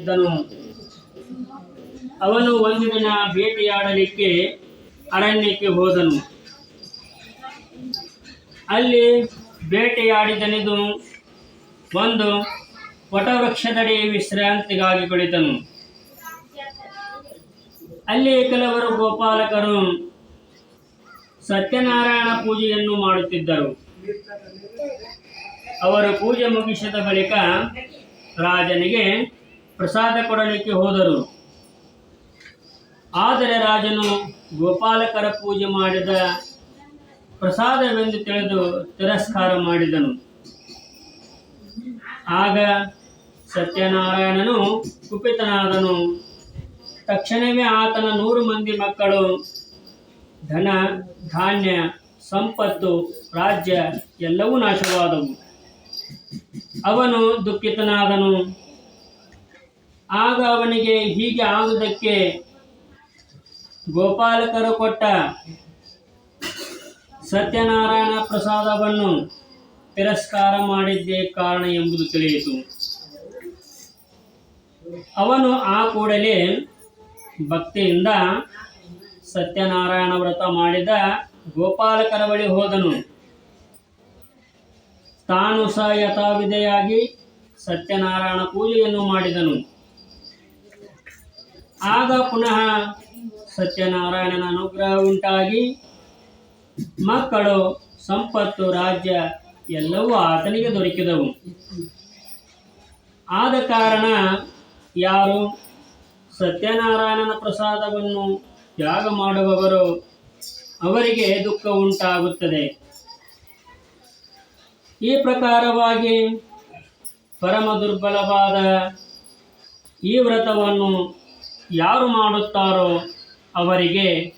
ಇದ್ದನು. ಅವನು ಒಂದು ದಿನ ಬೇಟೆಯಾಡಲಿಕ್ಕೆ ಅರಣ್ಯಕ್ಕೆ ಹೋದನು. ಅಲ್ಲಿ ಬೇಟೆಯಾಡಿದನಿದು ಒಂದು ವಟವೃಕ್ಷದಡಿ ವಿಶ್ರಾಂತಿಗಾಗಿ ಕುಳಿತನು. ಅಲ್ಲಿ ಕೆಲವರು ಗೋಪಾಲಕರು ಸತ್ಯನಾರಾಯಣ ಪೂಜೆಯನ್ನು ಮಾಡುತ್ತಿದ್ದರು. ಅವರು ಪೂಜೆ ಮುಗಿಸಿದ ಬಳಿಕ ರಾಜನಿಗೆ ಪ್ರಸಾದ ಕೊಡಲಿಕ್ಕೆ ಹೋದರು. ಆದರೆ ರಾಜನು ಗೋಪಾಲಕರ ಪೂಜೆ ಮಾಡಿದ ಪ್ರಸಾದವೆಂದು ತಿಳಿದು ತಿರಸ್ಕಾರ ಮಾಡಿದನು. ಆಗ ಸತ್ಯನಾರಾಯಣನು ಕುಪಿತನಾದನು. ತಕ್ಷಣವೇ ಆತನ ನೂರು ಮಂದಿ ಮಕ್ಕಳು, ಧನ, ಧಾನ್ಯ, ಸಂಪತ್ತು, ರಾಜ್ಯ ಎಲ್ಲವೂ ನಾಶವಾದವು. ಅವನು ದುಃಖಿತನಾದನು. ಆಗ ಅವನಿಗೆ ಹೀಗೆ ಆಗುವುದಕ್ಕೆ ಗೋಪಾಲಕರು ಕೊಟ್ಟ ಸತ್ಯನಾರಾಯಣ ಪ್ರಸಾದವನ್ನು ತಿರಸ್ಕಾರ ಮಾಡಿದ್ದೇ ಕಾರಣ ಎಂಬುದು ತಿಳಿಯಿತು. ಅವನು ಆ ಕೂಡಲೇ ಭಕ್ತಿಯಿಂದ ಸತ್ಯನಾರಾಯಣ ವ್ರತ ಮಾಡಿದ ಗೋಪಾಲಕರ ಬಳಿ ಹೋದನು. ತಾನು ಸಹ ಯಥಾವಿಧೆಯಾಗಿ ಸತ್ಯನಾರಾಯಣ ಪೂಜೆಯನ್ನು ಮಾಡಿದನು. ಆಗ ಪುನಃ ಸತ್ಯನಾರಾಯಣನ ಅನುಗ್ರಹ ಉಂಟಾಗಿ ಮಕ್ಕಳು, ಸಂಪತ್ತು, ರಾಜ್ಯ ಎಲ್ಲವೂ ಆತನಿಗೆ ದೊರಕಿದವು. ಆದ ಕಾರಣ ಯಾರು ಸತ್ಯನಾರಾಯಣನ ಪ್ರಸಾದವನ್ನು ತ್ಯಾಗ ಮಾಡುವವರು ಅವರಿಗೆ ದುಃಖ ಉಂಟಾಗುತ್ತದೆ. ಈ ಪ್ರಕಾರವಾಗಿ ಪರಮ ದುರ್ಬಲವಾದ ಈ ವ್ರತವನ್ನು ಯಾರು ಮಾಡುತ್ತಾರೋ ಅವರಿಗೆ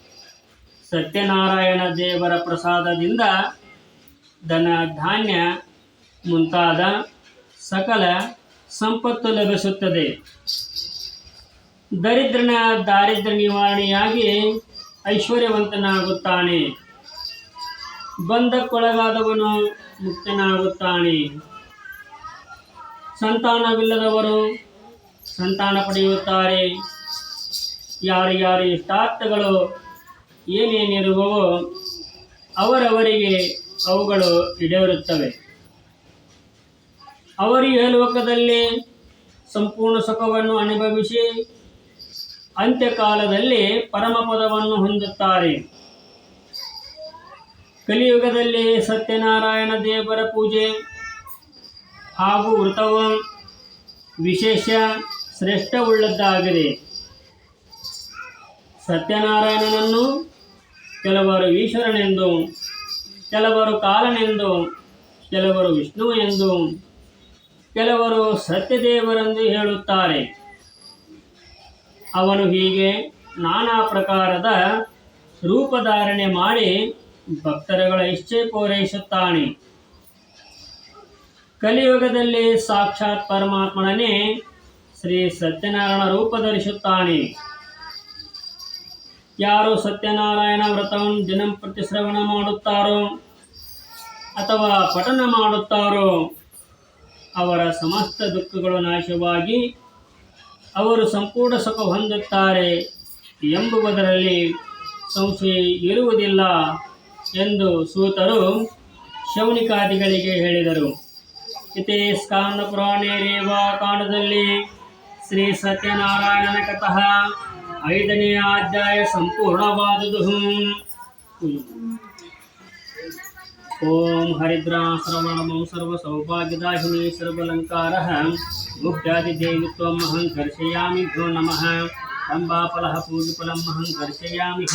ಸತ್ಯನಾರಾಯಣ ದೇವರ ಪ್ರಸಾದದಿಂದ ಧನ ಧಾನ್ಯ ಮುಂತಾದ ಸಕಲ ಸಂಪತ್ತು ಲಭಿಸುತ್ತದೆ. ದರಿದ್ರನ ದಾರಿದ್ರ್ಯ ನಿವಾರಣೆಯಾಗಿ ಐಶ್ವರ್ಯವಂತನಾಗುತ್ತಾನೆ. ಬಂಧಕ್ಕೊಳಗಾದವನು ಮುಕ್ತನಾಗುತ್ತಾನೆ. ಸಂತಾನವಿಲ್ಲದವರು ಸಂತಾನ ಪಡೆಯುತ್ತಾರೆ. ಯಾರ್ಯಾರ ಇಷ್ಟಾರ್ಥಗಳು ಏನೇನಿರುವವೋ ಅವರವರಿಗೆ ಅವುಗಳು ಈಡೇರುತ್ತವೆ ಅವರು ಲೋಕದಲ್ಲಿ ಸಂಪೂರ್ಣ ಸುಖವನ್ನು ಅನುಭವಿಸಿ ಅಂತ್ಯಕಾಲದಲ್ಲಿ ಪರಮಪದವನ್ನು ಹೊಂದುತ್ತಾರೆ. ಕಲಿಯುಗದಲ್ಲಿ ಸತ್ಯನಾರಾಯಣ ದೇವರ ಪೂಜೆ ಹಾಗೂ ವೃತವು ವಿಶೇಷ ಶ್ರೇಷ್ಠವುಳ್ಳದ್ದಾಗಿದೆ. ಸತ್ಯನಾರಾಯಣನನ್ನು ಕೆಲವರು ಈಶ್ವರನೆಂದು, ಕೆಲವರು ಕಾಲನೆಂದು, ಕೆಲವರು ವಿಷ್ಣು ಎಂದು, ಕೆಲವರು ಸತ್ಯದೇವರೆಂದು ಹೇಳುತ್ತಾರೆ. ಅವನು ಹೀಗೆ ನಾನಾ ಪ್ರಕಾರದ ರೂಪಧಾರಣೆ ಮಾಡಿ ಭಕ್ತರುಗಳ ಇಚ್ಛೆ ಪೂರೈಸುತ್ತಾನೆ. ಕಲಿಯುಗದಲ್ಲಿ ಸಾಕ್ಷಾತ್ ಪರಮಾತ್ಮನೇ ಶ್ರೀ ಸತ್ಯನಾರಾಯಣ ರೂಪ ಧರಿಸುತ್ತಾನೆ. ಯಾರು ಸತ್ಯನಾರಾಯಣ ವ್ರತವನ್ನು ದಿನಂಪ್ರತಿ ಶ್ರವಣ ಮಾಡುತ್ತಾರೋ ಅಥವಾ ಪಠನ ಮಾಡುತ್ತಾರೋ ಅವರ ಸಮಸ್ತ ದುಃಖಗಳು ನಾಶವಾಗಿ ಅವರು ಸಂಪೂರ್ಣ ಸುಖ ಹೊಂದುತ್ತಾರೆ ಎಂಬುದರಲ್ಲಿ ಸಂಶಯ ಇರುವುದಿಲ್ಲ ಎಂದು ಸೂತರು ಶೌನಿಕಾದಿಗಳಿಗೆ ಹೇಳಿದರು. ಇತಿ ಸ್ಕಾಂದ ಪುರಾಣೇ ರೇವಾ ಕಾಂಡದಲ್ಲಿ ಶ್ರೀ ಸತ್ಯನಾರಾಯಣನ ಕಥಃ ಐದನೇ ಅಧ್ಯಾಯ ಸಂಪೂರ್ಣವಾದುದು ಓಂ ಹರಿದ್ರಾಶ್ರವಣಮಂ ಸರ್ವಸೌಭಾಗ್ಯದಾಹಿನಿ ಸರ್ವಲಂಕಾರಃ ಮುಖ್ಯಾದಿದೇವಿತ್ವಂ ಅಹಂ ಕರ್ಷಯಾಮಿ ಭ್ಯೋ ನಮಃ ಅಂಬಾಫಲಃ ಪೂಜಿಫಲಂ ಅಹಂ ಕರ್ಷಯಾಮಿ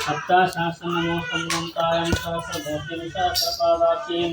ಸಪ್ತಾಶಾಸನಮೋ ಸಂವಂತಾಯಂ ಸಹಸ್ರಭೋಜ್ಯಂ ಸಹಸ್ರಪಾದಾಖ್ಯಂ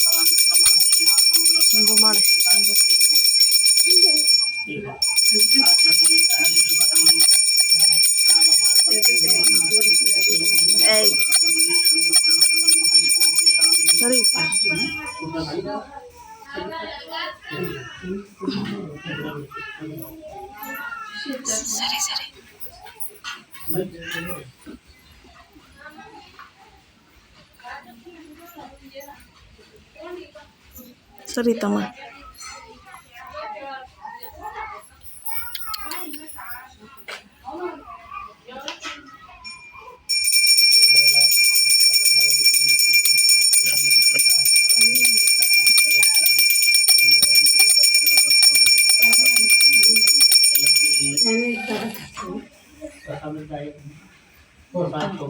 ಶಂಭು ಮಾಡು ಶಂಭು ಸಂಯತ್ ಏಯ್ ಸರಿ ಸರಿ ಸರಿ ಸರಿ ತಮ್ಮ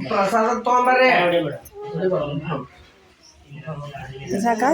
ಪ್ರಸಾದ ತೊಗೊಂಬರ್ರಿ ನೋಡಿ ಬಿಡ ಸಾಕಾ